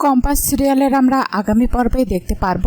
Compass সিরিয়ালের আমরা আগামী পর্বে দেখতে পারব।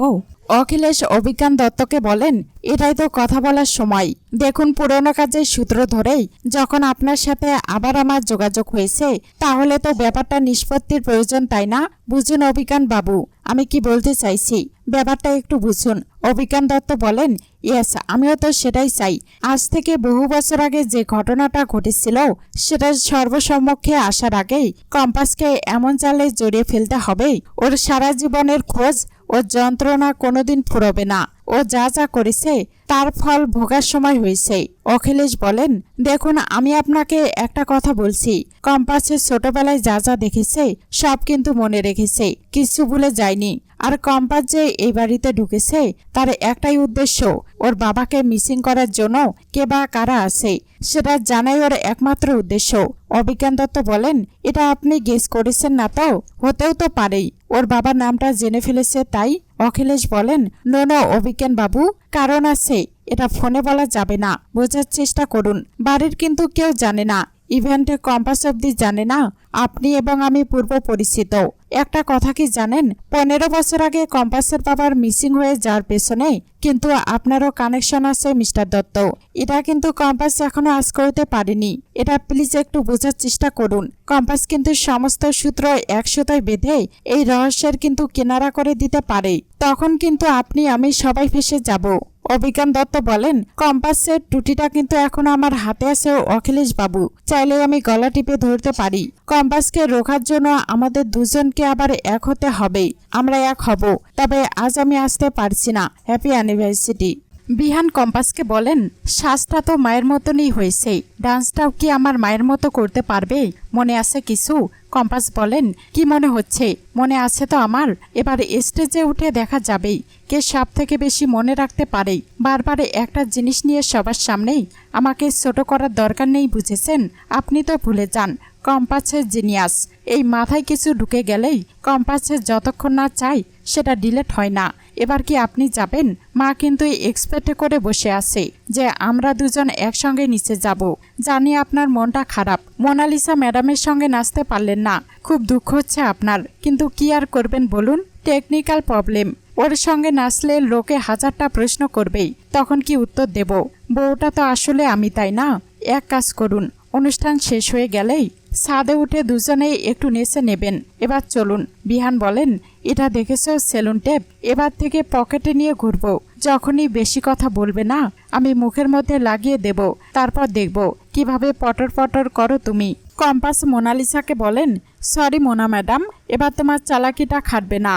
অখিলেশ অভিজ্ঞান দত্তকে বলেন, এটাই তো কথা বলার সময়। দেখুন পুরনো কাজের সূত্র ধরেই, যখন আপনার সাথে আবার আমার যোগাযোগ হয়েছে, তাহলে তো ব্যাপারটা নিষ্পত্তির প্রয়োজন, তাই না? বুঝুন অভিজ্ঞান বাবু, আমি কি বলতে চাইছি? ব্যাপারটা একটু বুঝুন। অভিজ্ঞান দত্ত বলেন, ইয়েস, আমিও তো সেটাই চাই। আজ থেকে বহু বছর আগে যে ঘটনাটা ঘটেছিল, সেটা সর্বসম্মুখে আসার আগেই কম্পাসকে এমন চালে জড়িয়ে ফেলতে হবে। ওর সারা জীবনের খোঁজ ও যন্ত্রণা কোনোদিন ফুরবে না। ও যা যা করেছে, তার ফল ভোগার সময় হয়েছে। অখিলেশ বলেন, দেখুন, আমি আপনাকে একটা কথা বলছি। কম্পাসের ছোটবেলায় যা যা দেখেছে, সব কিন্তু মনে রেখেছে। কিছু ভুলে যায়নি আর কম্পাস যে এই বাড়িতে ঢুকেছে, তার একটাই উদ্দেশ্য, ওর বাবাকে মিসিং করার জন্য কে বা কারা আছে, সেটা জানাই ওর একমাত্র উদ্দেশ্য। অভিজ্ঞান দত্ত বলেন, এটা আপনি গেস করেছেন না তো? হতেও তো পারেই। ওর বাবার নামটা জেনে ফেলেছে তাই অখিলেশ বলেন, নো নো, অভিজ্ঞান বাবু, কারণ আছে। এটা ফোনে বলা যাবে না। বোঝার চেষ্টা করুন। বাড়ির কিন্তু কেউ জানে না। ইভেন্টে কম্পাস অব্দি জানে না? আপনি এবং আমি পূর্ব পরিচিত। একটা কথা কি জানেন? পনেরো বছর আগে কম্পাসের বাবার মিসিং হয়ে যাওয়ার পেছনে কিন্তু আপনারও কানেকশন আছে, মিস্টার দত্ত। এটা কিন্তু কম্পাস এখনও আজ করতে পারেনি। এটা প্লিজ একটু বোঝার চেষ্টা করুন। কম্পাস কিন্তু সমস্ত সূত্র একসাথে বেঁধে এই রহস্যের কিন্তু কিনারা করে দিতে পারে। তখন কিন্তু আপনি, আমি সবাই ফেসে যাব। অভিজ্ঞান দত্ত বলেন, কম্পাসের টুটিটা কিন্তু এখন আমার হাতে আছে অখিলেশ বাবু চাইলে আমি গলা টিপে ধরতে পারি। কম্পাসকে রোখার জন্য আমাদের দুজনকে আবার এক হতে হবে আমরা এক হব। তবে আজ আমি আসতে পারছি না। Happy anniversary. বিহান কম্পাসকে বলেন, শ্বাসটা তো মায়ের মতনই হয়েছে। ডান্সটাও কি আমার মায়ের মতো করতে পারবে? মনে আছে কিছু? কম্পাস বলেন, কি মনে হচ্ছে? মনে আছে তো আমার? এবার স্টেজে উঠে দেখা যাবেই কে সব থেকে বেশি মনে রাখতে পারে। বারবার একটা জিনিস নিয়ে সবার সামনেই আমাকে ছোট করার দরকার নেই বুঝেছেন? আপনি তো ভুলে যান, কম্পাসের জিনিয়াস। এই মাথায় কিছু ঢুকে গেলেই কম্পাসের যতক্ষণ না চাই সেটা ডিলেট হয় না। এবার কি আপনি যাবেন? মা কিন্তু এক্সপেক্ট করে বসে আছে যে আমরা দুজন একসঙ্গে নিচে যাব। জানি আপনার মনটা খারাপ। মোনালিসা ম্যাডামের সঙ্গে নাচতে পারলেন না। খুব দুঃখ হচ্ছে আপনার। কিন্তু কি আর করবেন বলুন? Technical problem. ওর সঙ্গে নাচলে লোকে হাজারটা প্রশ্ন করবেই। তখন কি উত্তর দেব? বউটা তো আসলে আমি, তাই না? এক কাজ করুন। অনুষ্ঠান শেষ হয়ে গেলেই ছাদে উঠে দুজনেই একটু নেচে নেবেন। এবার চলুন, বিহান বলেন, এটা দেখেছ সেলুন টেপ? এবার থেকে পকেটে নিয়ে ঘুরবো। যখনই বেশি কথা বলবে না, আমি মুখের মধ্যে লাগিয়ে দেব। তারপর দেখব, কীভাবে পটর পটর করো তুমি। কম্পাস মোনালিসাকে বলেন, সরি মোনা ম্যাডাম, এবার তোমার চালাকিটা খাটবে না।